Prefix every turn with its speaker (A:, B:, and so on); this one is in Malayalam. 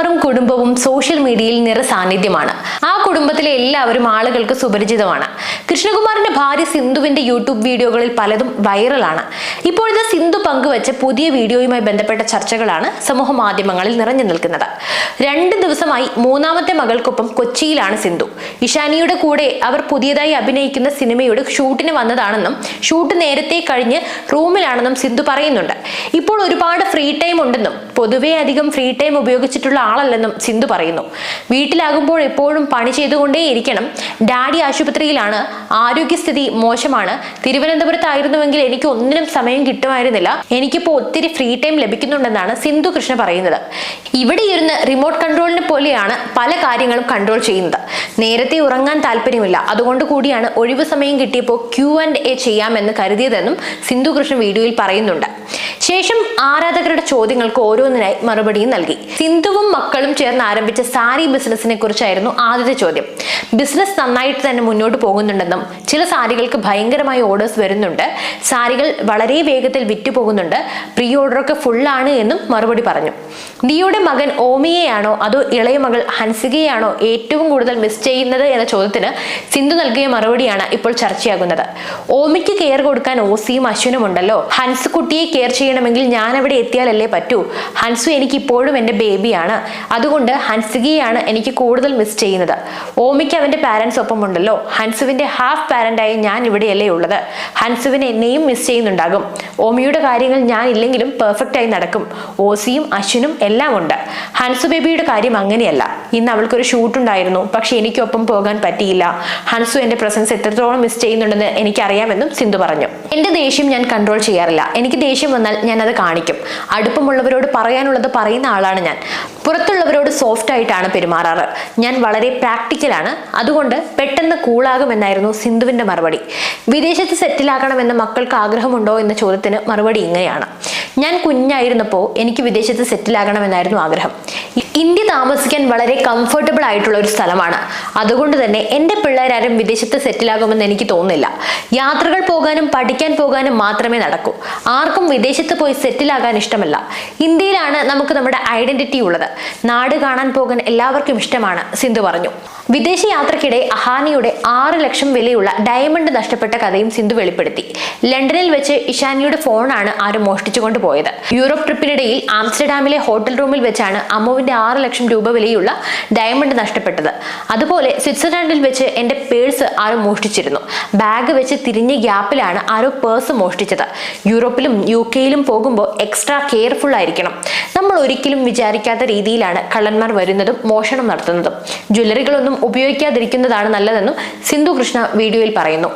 A: foram കുടുംബവും സോഷ്യൽ മീഡിയയിൽ നിറ സാന്നിധ്യമാണ്. ആ കുടുംബത്തിലെ എല്ലാവരും ആളുകൾക്ക് സുപരിചിതമാണ്. കൃഷ്ണകുമാറിന്റെ ഭാര്യ സിന്ധുവിന്റെ യൂട്യൂബ് വീഡിയോകളിൽ പലതും വൈറലാണ്. ഇപ്പോഴത്തെ സിന്ധു പങ്കുവച്ച പുതിയ വീഡിയോയുമായി ബന്ധപ്പെട്ട ചർച്ചകളാണ് സമൂഹ മാധ്യമങ്ങളിൽ നിറഞ്ഞു നിൽക്കുന്നത്. രണ്ട് ദിവസമായി മൂന്നാമത്തെ മകൾക്കൊപ്പം കൊച്ചിയിലാണ് സിന്ധു. ഇഷാനിയുടെ കൂടെ അവർ പുതിയതായി അഭിനയിക്കുന്ന സിനിമയുടെ ഷൂട്ടിന് വന്നതാണെന്നും ഷൂട്ട് നേരത്തെ കഴിഞ്ഞ് റൂമിലാണെന്നും സിന്ധു പറയുന്നുണ്ട്. ഇപ്പോൾ ഒരുപാട് ഫ്രീ ടൈം ഉണ്ടെന്നും പൊതുവെ അധികം ഫ്രീ ടൈം ഉപയോഗിച്ചിട്ടുള്ള ആളല്ലെന്നും സിന്ധു പറയുന്നു. വീട്ടിലാകുമ്പോൾ എപ്പോഴും പണി ചെയ്തുകൊണ്ടേയിരിക്കണം ഡാഡി ആശുപത്രിയിലാണ്. ആരോഗ്യസ്ഥിതി മോശമാണ്. തിരുവനന്തപുരത്തായിരുന്നുവെങ്കിൽ എനിക്ക് ഒന്നിനും സമയം കിട്ടുമായിരുന്നില്ല. എനിക്കിപ്പോൾ ഒത്തിരി ഫ്രീ ടൈം ലഭിക്കുന്നുണ്ടെന്നാണ് സിന്ധു കൃഷ്ണ പറയുന്നത്. ഇവിടെ ഇരുന്ന് റിമോട്ട് കൺട്രോളിനെ പോലെയാണ് പല കാര്യങ്ങളും കൺട്രോൾ ചെയ്യുന്നത്. നേരത്തെ ഉറങ്ങാൻ താല്പര്യമില്ല. അതുകൊണ്ട് കൂടിയാണ് ഒഴിവു സമയം കിട്ടിയപ്പോൾ ക്യു ആൻഡ് എ ചെയ്യാമെന്ന് കരുതിയതെന്നും സിന്ധു കൃഷ്ണ വീഡിയോയിൽ പറയുന്നുണ്ട്. ശേഷം ആരാധകരുടെ ചോദ്യങ്ങൾക്ക് ഓരോന്നിനായി മറുപടിയും നൽകി. സിന്ധുവും മക്കളും ചേർന്ന് ആരംഭിച്ച സാരി ബിസിനസിനെ കുറിച്ചായിരുന്നു ആദ്യത്തെ ചോദ്യം. ബിസിനസ് നന്നായിട്ട് തന്നെ മുന്നോട്ട് പോകുന്നുണ്ടെന്നും ചില സാരികൾക്ക് ഭയങ്കരമായ ഓർഡേഴ്സ് വരുന്നുണ്ട്. സാരികൾ വളരെ വേഗത്തിൽ വിറ്റു പോകുന്നുണ്ട്. പ്രീ ഓർഡറൊക്കെ ഫുള്ളാണ് എന്നും മറുപടി പറഞ്ഞു. നിയുടെ മകൻ ഓമിയെയാണോ അതോ ഇളയ മകൾ ഹൻസികയാണോ ഏറ്റവും കൂടുതൽ മിസ് ചെയ്യുന്നത് എന്ന ചോദ്യത്തിന് സിന്ധു നൽകിയ മറുപടിയാണ് ഇപ്പോൾ ചർച്ചയാകുന്നത്. ഓമിക്ക് കെയർ കൊടുക്കാൻ ഓസിയും അശ്വിനും ഉണ്ടല്ലോ. ഹൻസ് കുട്ടിയെ കെയർ ചെയ്യണമെങ്കിൽ ഞാൻ അവിടെ എത്തിയാലല്ലേ പറ്റൂ. ഹൻസു എനിക്ക് ഇപ്പോഴും എന്റെ ബേബിയാണ് അതുകൊണ്ട് ഹൻസികയാണ് എനിക്ക് കൂടുതൽ മിസ് ചെയ്യുന്നത്. ഓമിക്ക് അവന്റെ പാരൻസ് ഒപ്പം ഉണ്ടല്ലോ ഹാഫ് പാരന്റായി ഞാൻ ഇവിടെയല്ലേ ഉള്ളത്. ഹൻസുവിനെ എന്നെയും മിസ് ചെയ്യുന്നുണ്ടാകും. ഓമിയുടെ കാര്യങ്ങൾ ഞാൻ ഇല്ലെങ്കിലും പെർഫെക്റ്റ് ആയി നടക്കും. ഓസിയും അശ്വിനും എല്ലാം ഉണ്ട്. ഹൻസു ബേബിയുടെ കാര്യം അങ്ങനെയല്ല. ഇന്ന് അവൾക്കൊരു ഷൂട്ട് ഉണ്ടായിരുന്നു. പക്ഷെ എനിക്കൊപ്പം പോകാൻ പറ്റിയില്ല. ഹൻസു എന്റെ പ്രസൻസ് എത്രത്തോളം മിസ് ചെയ്യുന്നുണ്ടെന്ന് എനിക്കറിയാമെന്നും സിന്ധു പറഞ്ഞു. എന്റെ ദേഷ്യം ഞാൻ കൺട്രോൾ ചെയ്യാറില്ല. എനിക്ക് ദേഷ്യം വന്നാൽ ഞാൻ അത് കാണിക്കും. അടുപ്പമുള്ളവരോട് പറയാനുള്ളത് പറയുന്ന ആളാണ് ഞാൻ. പുറത്തുള്ളവരോട് സോഫ്റ്റ് ആയിട്ടാണ് പെരുമാറാറ്. ഞാൻ വളരെ പ്രാക്ടിക്കലാണ് അതുകൊണ്ട് പെട്ടെന്ന് കൂളാകുമെന്നായിരുന്നു സിന്ധുവിന്റെ മറുപടി. വിദേശത്ത് സെറ്റിലാക്കണമെന്ന് മക്കൾക്ക് ആഗ്രഹമുണ്ടോ എന്ന ചോദ്യത്തിന് മറുപടി ഇങ്ങനെയാണ്. ഞാൻ കുഞ്ഞായിരുന്നപ്പോൾ എനിക്ക് വിദേശത്ത് സെറ്റിലാകണമെന്നായിരുന്നു ആഗ്രഹം. ഇന്ത്യ താമസിക്കാൻ വളരെ കംഫർട്ടബിൾ ആയിട്ടുള്ള ഒരു സ്ഥലമാണ്. അതുകൊണ്ട് തന്നെ എന്റെ പിള്ളേരാരും വിദേശത്ത് സെറ്റിലാകുമെന്ന് എനിക്ക് തോന്നുന്നില്ല. യാത്രകൾ പോകാനും പഠിക്കാൻ പോകാനും മാത്രമേ നടക്കൂ. ആർക്കും വിദേശത്ത് പോയി സെറ്റിലാകാൻ ഇഷ്ടമല്ല. ഇന്ത്യയിലാണ് നമുക്ക് നമ്മുടെ ഐഡന്റിറ്റി ഉള്ളത്. നാട് കാണാൻ പോകാൻ എല്ലാവർക്കും ഇഷ്ടമാണ് സിന്ധു പറഞ്ഞു. വിദേശ യാത്രക്കിടെ അഹാനിയുടെ ആറ് ലക്ഷം വിലയുള്ള ഡയമണ്ട് നഷ്ടപ്പെട്ട കഥയും സിന്ധു വെളിപ്പെടുത്തി. ലണ്ടനിൽ വെച്ച് ഇഷാനിയുടെ ഫോണാണ് ആരും മോഷ്ടിച്ചുകൊണ്ട് പോയത്. യൂറോപ്പ് ട്രിപ്പിനിടയിൽ ആംസ്റ്റർഡാമിലെ ഹോട്ടൽ റൂമിൽ വെച്ചാണ് അമ്മുവിന്റെ ആറ് ലക്ഷം രൂപ വിലയുള്ള ഡയമണ്ട് നഷ്ടപ്പെട്ടത്. അതുപോലെ സ്വിറ്റ്സർലാൻഡിൽ വെച്ച് എന്റെ പേഴ്സ് ആരും മോഷ്ടിച്ചിരുന്നു. ബാഗ് വെച്ച് തിരിഞ്ഞ ഗ്യാപ്പിലാണ് ആരോ പേഴ്സ് മോഷ്ടിച്ചത്. യൂറോപ്പിലും യു കെയിലും പോകുമ്പോൾ എക്സ്ട്രാ കെയർഫുൾ ആയിരിക്കണം. നമ്മൾ ഒരിക്കലും വിചാരിക്കാത്ത രീതിയിലാണ് കള്ളന്മാർ വരുന്നതും മോഷണം നടത്തുന്നതും. ജ്വല്ലറികളൊന്നും ഉപയോഗിക്കാതിരിക്കുന്നതാണ് നല്ലതെന്നും സിന്ധു കൃഷ്ണ വീഡിയോയിൽ പറയുന്നു.